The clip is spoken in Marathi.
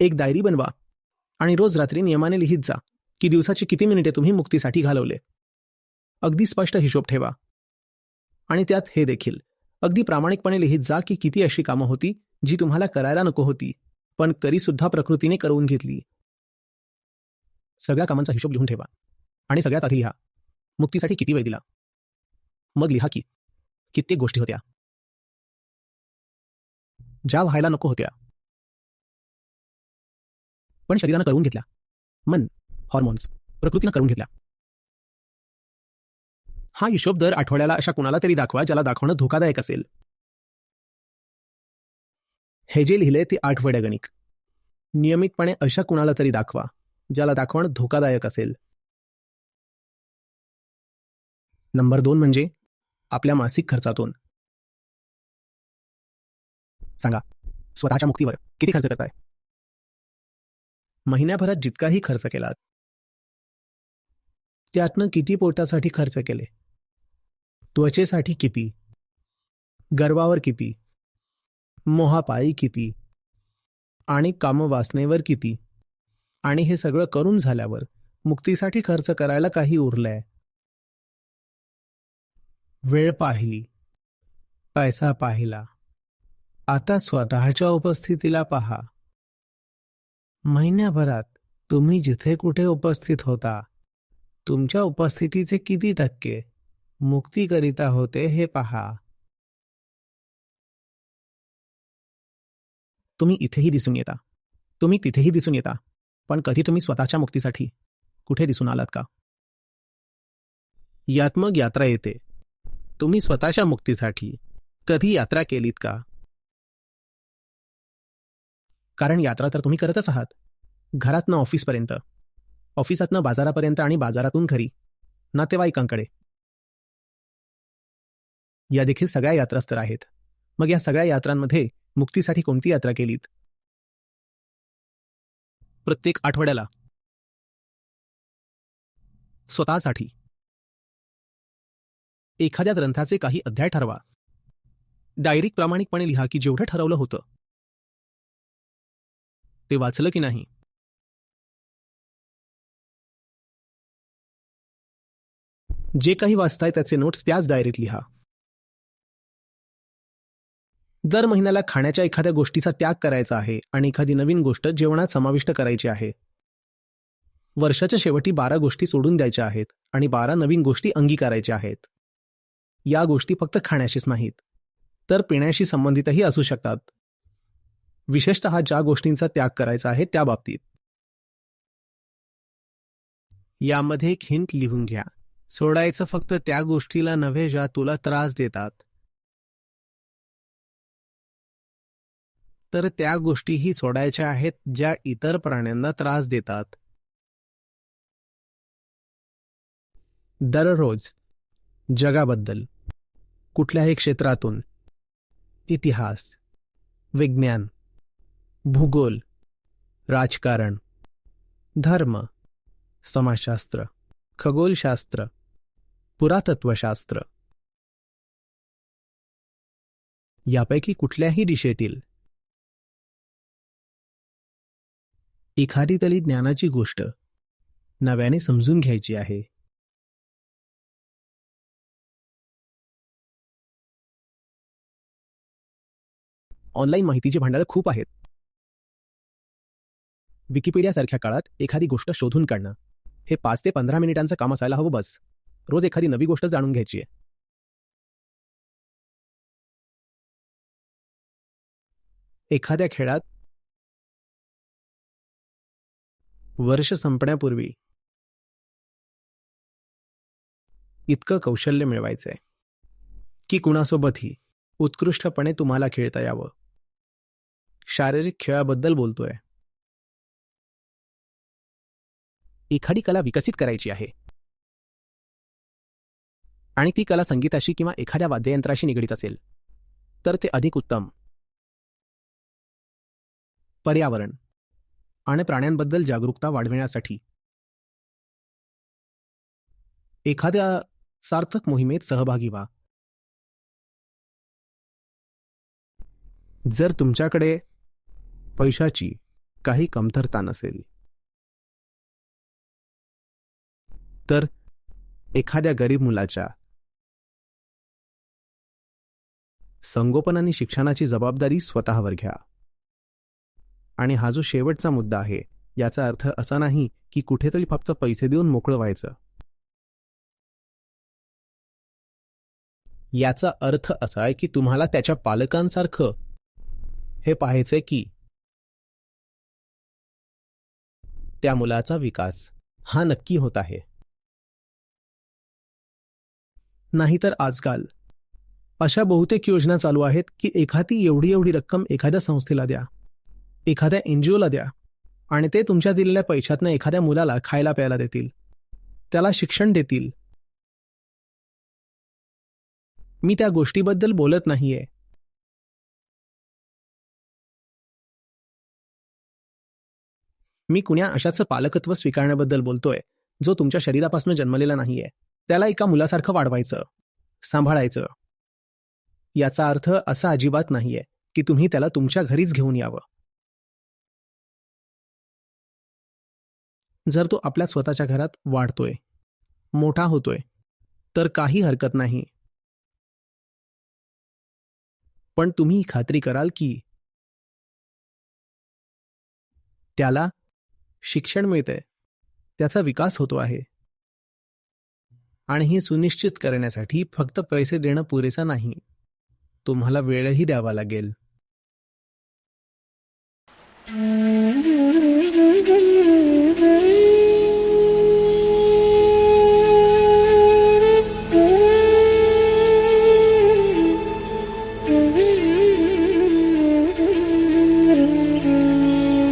एक डायरी बनवा आणि रोज रात्री नियमाने लिहित जा की दिवसाची किती मिनिटे तुम्ही मुक्तीसाठी घालवले. अगदी स्पष्ट हिशोब ठेवा. आणि त्यात हे देखील. अगदी प्रामाणिकपणे लिहित जा की किती अशी कामं होती जी तुम्हाला करायला नको होती पण तरीसुद्धा प्रकृतीने करून घेतली. सगळ्या कामांचा हिशोब लिहून ठेवा आणि सगळ्यात आधी लिहा. मुक्तीसाठी किती वेळ दिला? मग लिहा की कित्येक गोष्टी होत्या. ज्या व्हायला नको होत्या पण शरीरानं करून घेतल्या. मन हॉर्मोन्स प्रकृतीनं करून घेतल्या. हा हिशोब दर आठवड्याला अशा कुणाला तरी दाखवा ज्याला दाखवणं धोकादायक असेल. हे जे लिहिले ते आठवड्या गणिक. नियमितपणे अशा कुणाला तरी दाखवा ज्याला दाखवणं धोकादायक असेल. नंबर दोन म्हणजे आपल्या मासिक खर्चातून. सांगा स्वतःच्या मुक्तीवर किती खर्च करताय? महिन्याभरात जितकाही खर्च केलात त्यातनं किती पोटासाठी खर्च केले? त्वचेसाठी किती? गर्वावर किती? मोहापायी किती? आणि कामवासनेवर किती? आणि हे सगळं करून झाल्यावर मुक्तीसाठी खर्च करायला काही उरलंय? वेळ पाहिली. पैसा पाहिला. आता स्वतःच्या उपस्थितीला पहा. महिन्याभरात तुम्ही जिथे कुठे उपस्थित होता तुमच्या उपस्थितीचे किती टक्के मुक्तीकरिता होते हे पहा. तुम्ही इथेही दिसून येता. तुम्ही तिथेही दिसून येता पण कधी तुम्ही स्वतःच्या मुक्तीसाठी कुठे दिसून आलात का? यात मग यात्रा येते. तुम्ही स्वतःच्या मुक्तीसाठी कधी यात्रा केलीत का? कारण यात्रा तर तुम्ही करतच आहात. घरातनं ऑफिसपर्यंत. ऑफिसातनं बाजारापर्यंत आणि बाजारातून घरी. नातेवाईकांकडे. या देखील सगळ्या यात्राच तर आहेत. मग या सगळ्या यात्रांमध्ये मुक्तीसाठी कोणती यात्रा केलीत? प्रत्येक आठवड्याला. स्वतःसाठी. एखाद्या ग्रंथाचे काही अध्याय ठरवा. डायरीक प्रामाणिकपणे लिहा की जेवढं ठरवलं होतं. ते वाचलं की नाही? जे काही वाचताय त्याचे नोट्स त्याच डायरीत लिहा. दर महिन्याला खाण्याच्या एखाद्या गोष्टीचा त्याग करायचा आहे आणि एखादी नवीन गोष्ट जेवणात समाविष्ट करायची आहे. वर्षाच्या शेवटी बारा गोष्टी सोडून द्यायच्या आहेत आणि बारा नवीन गोष्टी अंगीकारायच्या आहेत. या गोष्टी फक्त खाण्याशीच नाहीत तर पिण्याशी संबंधितही असू शकतात. विशेषतः ज्या गोष्टींचा त्याग करायचा आहे त्या बाबतीत. यामध्ये एक हिंट लिहून घ्या. सोडायचं फक्त त्या गोष्टीला नव्हे ज्या तुला त्रास देतात. तर त्या गोष्टीही सोडायच्या आहेत ज्या इतर प्राण्यांना त्रास देतात. दररोज जगाबद्दल कुठल्याही क्षेत्रातून इतिहास विज्ञान भूगोल राजकारण धर्म समाजशास्त्र खगोलशास्त्र पुरातत्वशास्त्र. यापैकी कुठल्याही दिशेतील? एखादी तरी ज्ञानाची गोष्ट नव्याने समजून घ्यायची आहे. ऑनलाईन माहितीचे भांडार खूप आहेत. विकिपीडियासारख्या काळात एखादी गोष्ट शोधून काढणं. हे पाच ते पंधरा मिनिटांचं काम असायला हवं बस. रोज एखादी नवी गोष्ट जाणून घ्यायची आहे. एखाद्या खेळात वर्ष संपण्यापूर्वी इतकं कौशल्य मिळवायचंय की कुणासोबतही उत्कृष्टपणे तुम्हाला खेळता यावं. शारीरिक खेळाबद्दल बोलतोय. एखादी कला विकसित करायची आहे. आणि ती कला संगीताशी किंवा एखाद्या वाद्ययंत्राशी निगडीत असेल तर ते अधिक उत्तम. पर्यावरण आणि प्राण्यांबद्दल जागरूकता वाढविण्यासाठी. एखाद्या सार्थक मोहिमेत सहभागी व्हा. जर तुमच्याकडे पैशाची काही कमतरता नसेल तर एखाद्या गरीब मुलाच्या संगोपन आणि शिक्षणाची जबाबदारी स्वतःवर घ्या. आणि हा जो शेवटचा मुद्दा आहे याचा अर्थ असा नाही की कुठेतरी फक्त पैसे देऊन मोकळं व्हायचं. याचा अर्थ असा आहे की तुम्हाला त्याच्या पालकांसारखं हे पाहायचंय की त्या मुलाचा विकास हा नक्की होत आहे. नाहीतर आजकाल. अशा बहुतेक योजना चालू आहेत की एखादी एवढी एवढी रक्कम एखाद्या संस्थेला द्या एखाद्या एनजीओला द्या आणि ते तुमच्या दिलेल्या पैशातनं एखाद्या मुलाला खायला प्यायला देतील. त्याला शिक्षण देतील. मी त्या गोष्टीबद्दल बोलत नाहीये. मी कुण्या अशाचं पालकत्व स्वीकारण्याबद्दल बोलतोय जो तुमच्या शरीरापासून जन्मलेला नाहीये. त्याला एका मुलासारखं वाढवायचं सांभाळायचं. याचा अर्थ असा अजिबात नाहीये की तुम्ही त्याला तुमच्या घरीच घेऊन यावं. जर तो आपल्या स्वतःच्या घरात वाढतोय मोठा होतोय तर काही हरकत नाही. पण तुम्ही खात्री कराल की त्याला शिक्षण मिळतंय त्याचा विकास होतो आहे. आणि हे सुनिश्चित करण्यासाठी फक्त पैसे देणं पुरेसं नाही. तुम्हाला वेळही द्यावा लागेल.